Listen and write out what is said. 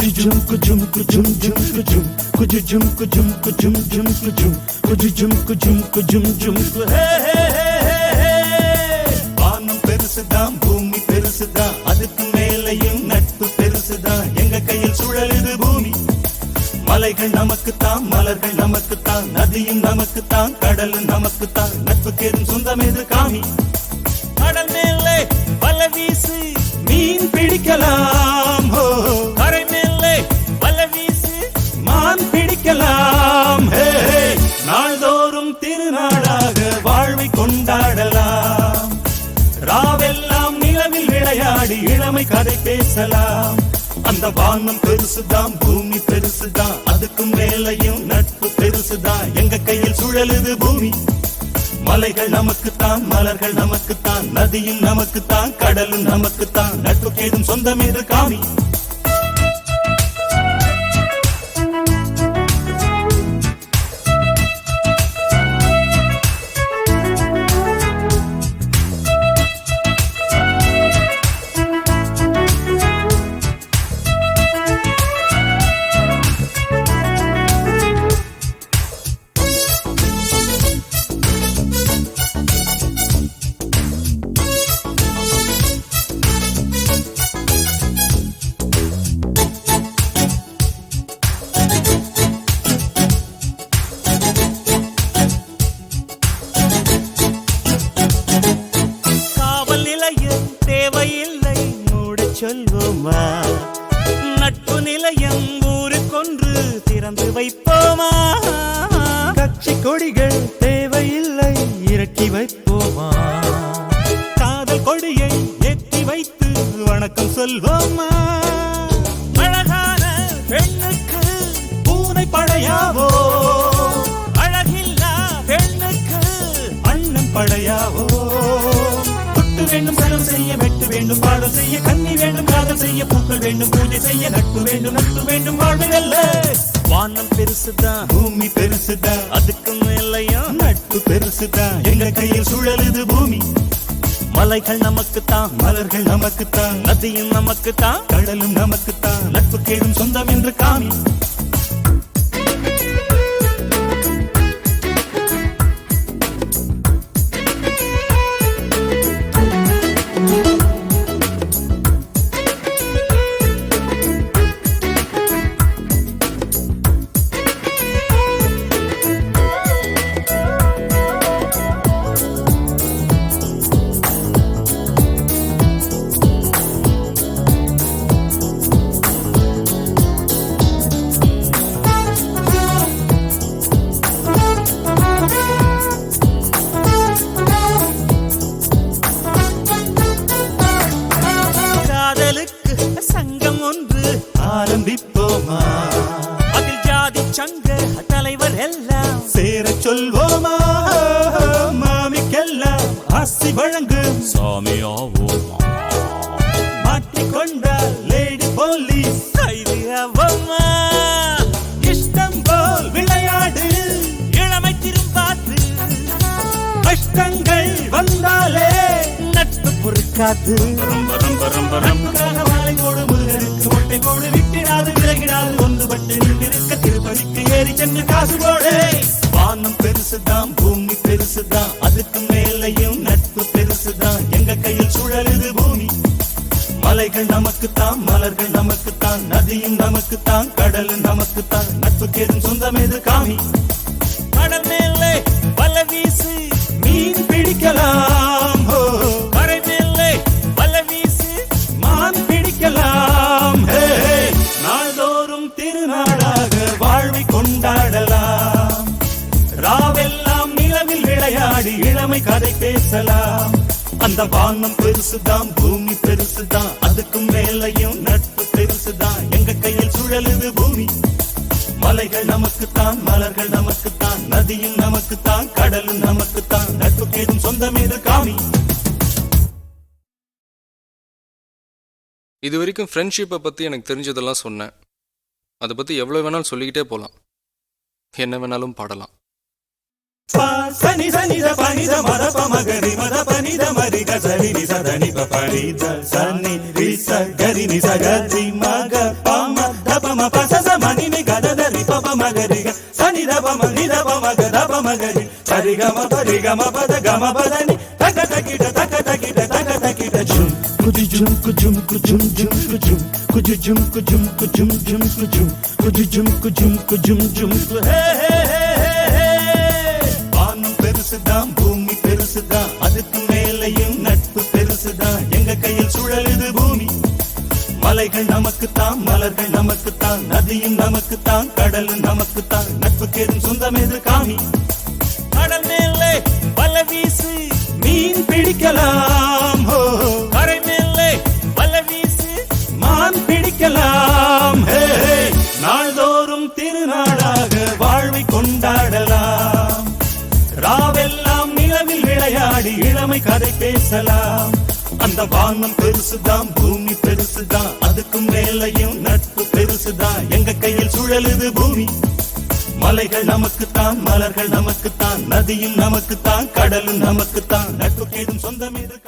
कुछ झुमक झुमक झुम झुमक झुम कुछ झुमक झुमक झुम झुमक झुम कुछ झुमक झुमक झुम झुमक வானம் பெருசுதான் பூமி பெருசுதான் அதுக்கு மேலையும் நட்பு பெருசுதான் எங்க கையில் சுழலுது பூமி? மலைகள் நமக்குத்தான் மலர்கள் நமக்குத்தான். நதியும் நமக்குத்தான் கடலும் நமக்குத்தான். நட்புக்கு எதுவும் சொந்தம் எது காமி? கடல் மேலே வல வீசு மீன் பிடிக்கலாம். கரை மான் நாள்தோறும் திருநாளாக வாழ்வை கொண்டாடலாம். ராவெல்லாம் நிலவில் விளையாடி இளமை கதை பேசலாம். அந்த வானம் பெருசுதான் பூமி பெருசுதான். அதுக்கும் மேலையும் நட்பு பெருசுதான். எங்க கையில் சுழலுது பூமி? மலைகள் நமக்குத்தான் மலர்கள் நமக்குத்தான். நதியும் நமக்குத்தான் கடலும் நமக்குத்தான். நட்பு ஏதும் சொந்தம் எது காமி? சொல்வோமா? நட்பு நிலையம் ஊருக்கொன்று திறந்து வைப்போமா? கட்சி கொடிகள் தேவையில்லை இறக்கி வைப்போமா? காதல் கொடியை ஏற்றி வைத்து வணக்கம் சொல்வோமா? அழகான பெண்ணுக்கு பூனை படையாவோ? அழகில்லா பெண்ணுக்கு அண்ணன் படையா வேண்டும் பாடல் செய்ய கண்ணி வேண்டும் காதல் செய்ய பூக்கள் வேண்டும் பூஜை செய்ய நட்பு வேண்டும் நட்பு வேண்டும் வாழ்வு நல்ல வானம் பெருசுதான் பூமி பெருசுதான் அதுக்கு மேலையும் நட்பு பெருசுதான் எங்க கையில் சுழலுது பூமி? மலைகள் நமக்குத்தான். மலர்கள் நமக்குத்தான். நதியும் நமக்குத்தான். கடலும் நமக்குத்தான். நட்பு கேடும் சொந்தம் என்று காமி. ஆரம்பிப்போமா அதில் ஜாதி சங்க தலைவர் எல்லாம் சேர சொல்வோமா? மாமிக்கெல்லாம் ஆசி வழங்கு. சாமியாவோமா? மாட்டிக்கொண்டால் லேடி போலீஸ். கைது அவமா? இஷ்டம் போல் விளையாடு. இளமை திரும்பாது கஷ்டங்கள் வந்தாலே நட்பு பொறுக்காது. நட்புக்காக வாழை போடு முருகனுக்கு மொட்டை போடு விட்டிடாது விலகிடாது. ஒன்றுபட்டு நின்றிருக்க திருப்பதிக்கு ஏறி சென்று காசு போடு. வானம் பெருசுதான் பூமி பெருசுதான். அதுக்கு மேலையும் நட்பு பெருசுதான். எங்க கையில் சுழலுது பூமி? மலைகள் நமக்குத்தான் மலர்கள் நமக்குத்தான். நதியும் நமக்குத்தான் கடலும் நமக்குத்தான். நட்புக்கு எதுவும் சொந்தம் எது காமி. விளையாடி கதை பேசலாம். அந்த வானம் பெருசுதான் பூமி பெருசுதான் அதுக்கும் மேலையும் நட்பு பெருசுதான். எங்க கையில் சுழலுது பூமி? மலைகள் நமக்குத்தான் மலர்கள் நமக்குத்தான் நதியும் நமக்குத்தான் கடலும் நமக்குத்தான் நட்புக்கேதும் சொந்தம் இது காமி. இது வரைக்கும் ஃப்ரெண்ட்ஷிப்பை பற்றி எனக்கு தெரிஞ்சதெல்லாம் சொன்னேன். அதை பற்றி எவ்வளோ வேணாலும் சொல்லிக்கிட்டே போகலாம் என்ன வேணாலும் பாடலாம். సని సని పని ద మద పమగరి మద పని ద మరి గ సని ని సదని పరి ద సని రి స గరి ని స గరి మగ పమ ద పమ పస స మని ని గద ద రి ప పమ గరి గ సని ద పమ ని ద పమ గ ద పమ గరి సరి గ మ పరి గ మ పద గ మ పద ని తక తకిట తక తకిట తక తకిట జుమ్ కుజు జుమ్ కుజుమ్ కుజుమ్ జుమ్ కుజుమ్ కుజు జుమ్ కుజుమ్ కుజుమ్ జుమ్ కుజుమ్ కుజు జుమ్ కుజుమ్ కుజుమ్ జుమ్ హే హే హే மலைகள் நமக்குத்தான் மலர்கள் நமக்குத்தான் நதியும் நமக்குத்தான் கடலும் நமக்குத்தான் நட்புக்கேதும் சொந்தம் எது காமி கடல் மேலே வல வீசு மீன் பிடிக்கலாம் கரை மேலே வல வீசு மான் பிடிக்கலாம் நாள்தோறும் திருநாளாக வாழ்வை கொண்டாடலாம். ராவெல்லாம் நிலவில் விளையாடி இளமை கதை பேசலாம். அந்த வானம் பெருசுதான் பூமி பெருசுதான் அதுக்கும் மேலையும் நட்பு பெருசுதான். எங்க கையில் சுழலுது பூமி? மலைகள் நமக்குத்தான் மலர்கள் நமக்குத்தான் நதியும் நமக்குத்தான் கடலும் நமக்குத்தான் கேடும் சொந்தம் இது.